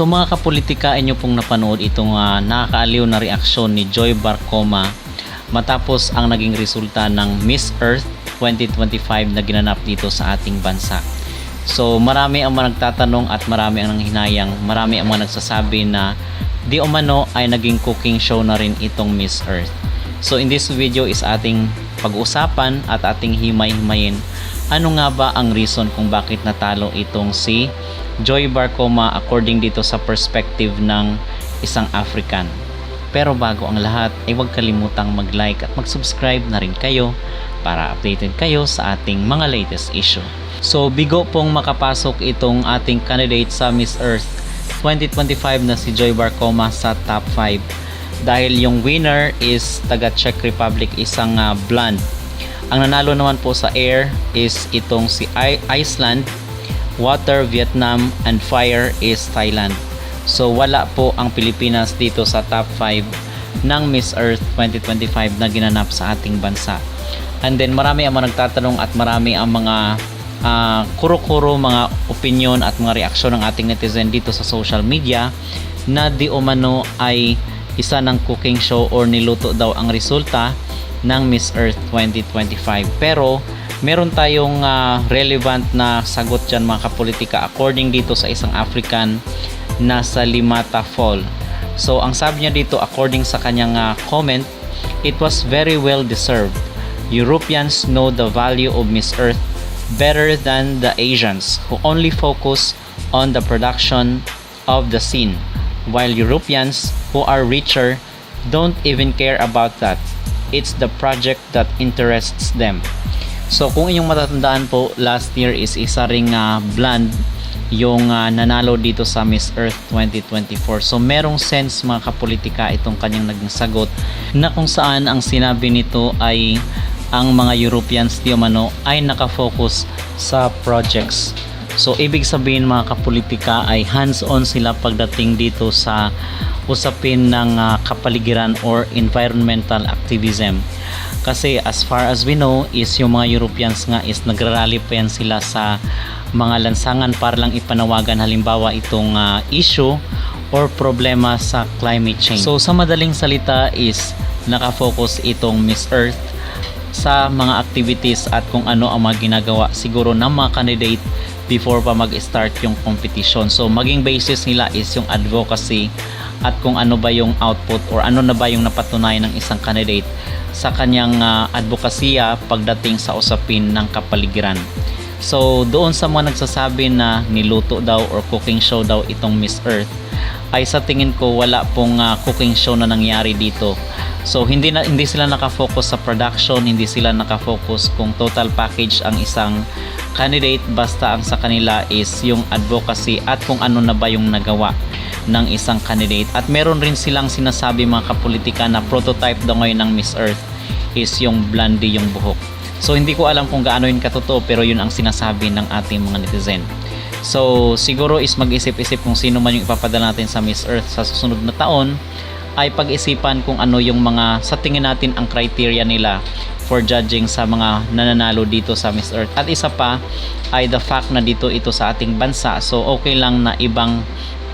So mga kapolitika, inyo pong napanood itong ah, nakakaaliw na reaksyon ni Joy Barcoma matapos ang naging resulta ng Miss Earth 2025 na ginanap dito sa ating bansa. So marami ang mga nagtatanong at marami ang nanghinayang, marami ang mga nagsasabi na di umano ay naging cooking show na rin itong Miss Earth. So in this video is ating pag-usapan at ating himay-himayin ano nga ba ang reason kung bakit natalo itong si Joy Barcoma according dito sa perspective ng isang African. Pero bago ang lahat ay huwag kalimutang mag-like at mag-subscribe na rin kayo para updated kayo sa ating mga latest issue. So bigo pong makapasok itong ating candidate sa Miss Earth 2025 na si Joy Barcoma sa top 5 dahil yung winner is taga Czech Republic isang ah, blonde ang nanalo naman po sa air is itong si Iceland, water Vietnam, and fire is Thailand. So wala po ang Pilipinas dito sa top 5 ng Miss Earth 2025 na ginanap sa ating bansa. And then marami ang mga nagtatanong at marami ang mga ah, kuro-kuro, mga opinion at mga reaksyon ng ating netizen dito sa social media na di umano ay isa ng cooking show or niluto daw ang resulta ng Miss Earth 2025. Pero meron tayong ah, relevant na sagot dyan mga kapolitika according dito sa isang African na sa Limata Fall. So ang sabi niya dito according sa kanyang ah, comment, it was very well deserved. Europeans know the value of Miss Earth better than the Asians who only focus on the production of the scene while Europeans who are richer don't even care about that it's the project that interests them. So kung inyong matatandaan po, last year is isa ring ah, blonde yung ah, nanalo dito sa Miss Earth 2024. So merong sense mga kapolitika itong kanyang naging sagot na kung saan ang sinabi nito ay ang mga Europeans di umano ay nakafocus sa projects. So ibig sabihin mga kapolitika ay hands-on sila pagdating dito sa usapin ng ah, kapaligiran or environmental activism. Kasi as far as we know is yung mga Europeans nga is nagrarally pa yan sila sa mga lansangan para lang ipanawagan halimbawa itong ah, issue or problema sa climate change. So sa madaling salita is nakafocus itong Miss Earth sa mga activities at kung ano ang mga ginagawa siguro ng mga candidate before pa mag-start yung competition. So maging basis nila is yung advocacy at kung ano ba yung output or ano na ba yung napatunayan ng isang candidate sa kanyang uh, advokasya pagdating sa usapin ng kapaligiran. So doon sa mga nagsasabi na niluto daw or cooking show daw itong Miss Earth ay sa tingin ko wala pong ah, cooking show na nangyari dito. So hindi na hindi sila nakafocus sa production, hindi sila nakafocus kung total package ang isang candidate basta ang sa kanila is yung advocacy at kung ano na ba yung nagawa ng isang candidate. At meron rin silang sinasabi mga kapolitika na prototype daw ngayon ng Miss Earth is yung blondie yung buhok. So hindi ko alam kung gaano yun katotoo pero yun ang sinasabi ng ating mga netizen. So siguro is mag-isip-isip kung sino man yung ipapadala natin sa Miss Earth sa susunod na taon ay pag-isipan kung ano yung mga sa tingin natin ang criteria nila for judging sa mga nananalo dito sa Miss Earth. At isa pa ay the fact na dito ito sa ating bansa. So okay lang na ibang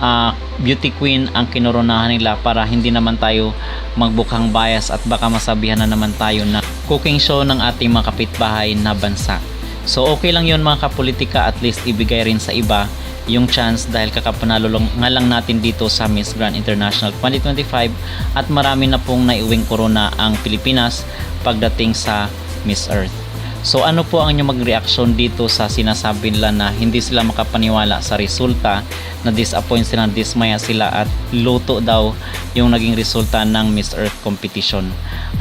ah, beauty queen ang kinoronahan nila para hindi naman tayo magbukang bias at baka masabihan na naman tayo na cooking show ng ating mga kapitbahay na bansa. So okay lang yun mga kapolitika at least ibigay rin sa iba yung chance dahil kakapanalo nga lang natin dito sa Miss Grand International 2025 at marami na pong naiuwing corona ang Pilipinas pagdating sa Miss Earth. So ano po ang inyong magreaksyon dito sa sinasabi nila na hindi sila makapaniwala sa resulta na disappoint sila, dismaya sila at luto daw yung naging resulta ng Miss Earth competition.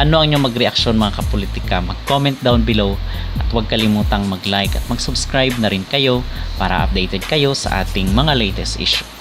Ano ang inyong magreaksyon mga kapolitika? Mag-comment down below at huwag kalimutang mag-like at mag-subscribe na rin kayo para updated kayo sa ating mga latest issue.